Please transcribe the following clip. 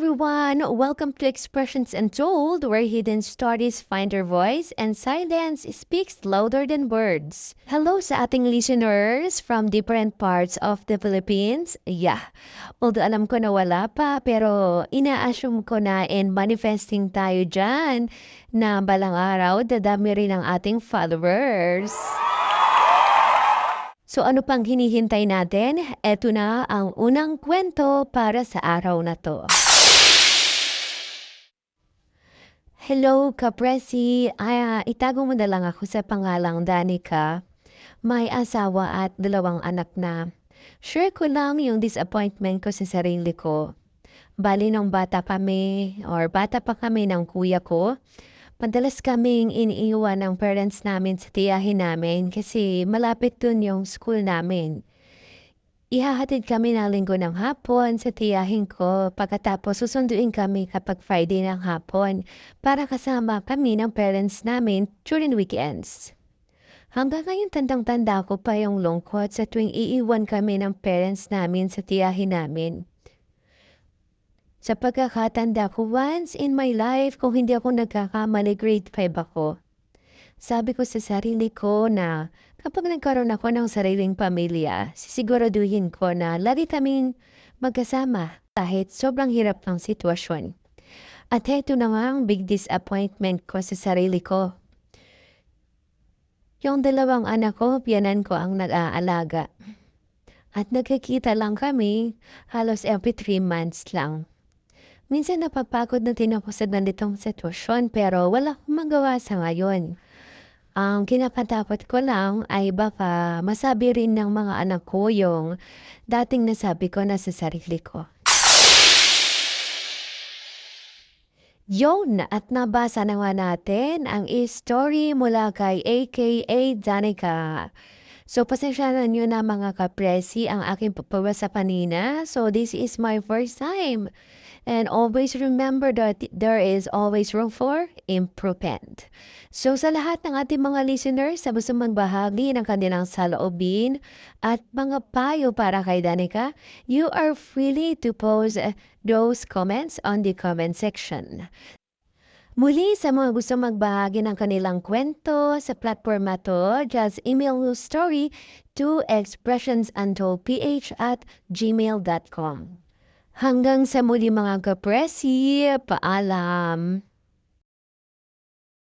everyone! Welcome to Expressions Untold, where hidden stories find their voice and silence speaks louder than words. Hello sa ating listeners from different parts of the Philippines. Yeah, although alam ko na wala pa, pero ina-assume ko na and manifesting tayo dyan na balang araw dadami rin ang ating followers. So ano pang hinihintay natin? Eto na ang unang kwento para sa araw na to. Hello, Kapresi. Ay, ah, itago mo na lang ako sa pangalang Danica. May asawa at dalawang anak na. Share ko lang yung disappointment ko sa sarili ko. Bali nung bata kami or bata pa kami ng kuya ko, Madalas kaming iniiwan ng parents namin sa tiyahin namin kasi malapit dun yung school namin. Ihahatid kami ng linggo ng hapon sa tiyahin ko pagkatapos susunduin kami kapag Friday ng hapon para kasama kami ng parents namin during weekends. Hanggang ngayon tandang-tanda ko pa yung lungkot sa tuwing iiwan kami ng parents namin sa tiyahin namin. Sa pagkakatanda ko once in my life kung hindi ako nagkakamali grade 5 ako. Sabi ko sa sarili ko na kapag nagkaroon ako ng sariling pamilya, sisiguraduhin ko na lagi kaming magkasama kahit sobrang hirap ng sitwasyon. At heto na nga ang big disappointment ko sa sarili ko. Yung dalawang anak ko, piyanan ko ang nag-aalaga. At nagkikita lang kami halos every 3 months lang. Minsan napapagod na din ako sa ganitong sitwasyon pero wala akong magawa sa ngayon. Ang kinapatapot ko lang ay baka masabi rin ng mga anak ko yung dating nasabi ko na sa sarili ko. Yun at nabasa na nga natin ang story mula kay AKA Danica. So, pasensya na nyo na mga kapresi ang aking papawasa kanina. So, this is my first time. And always remember that there is always room for improvement. So, sa lahat ng ating mga listeners sa gusto magbahagi ng kanilang saloobin at mga payo para kay Danica, you are free to post those comments on the comment section. Muli sa mga gusto magbahagi ng kanilang kwento sa platform na to, just email your story to expressionsuntoldph at gmail.com. Hanggang sa muli mga kapresi, paalam!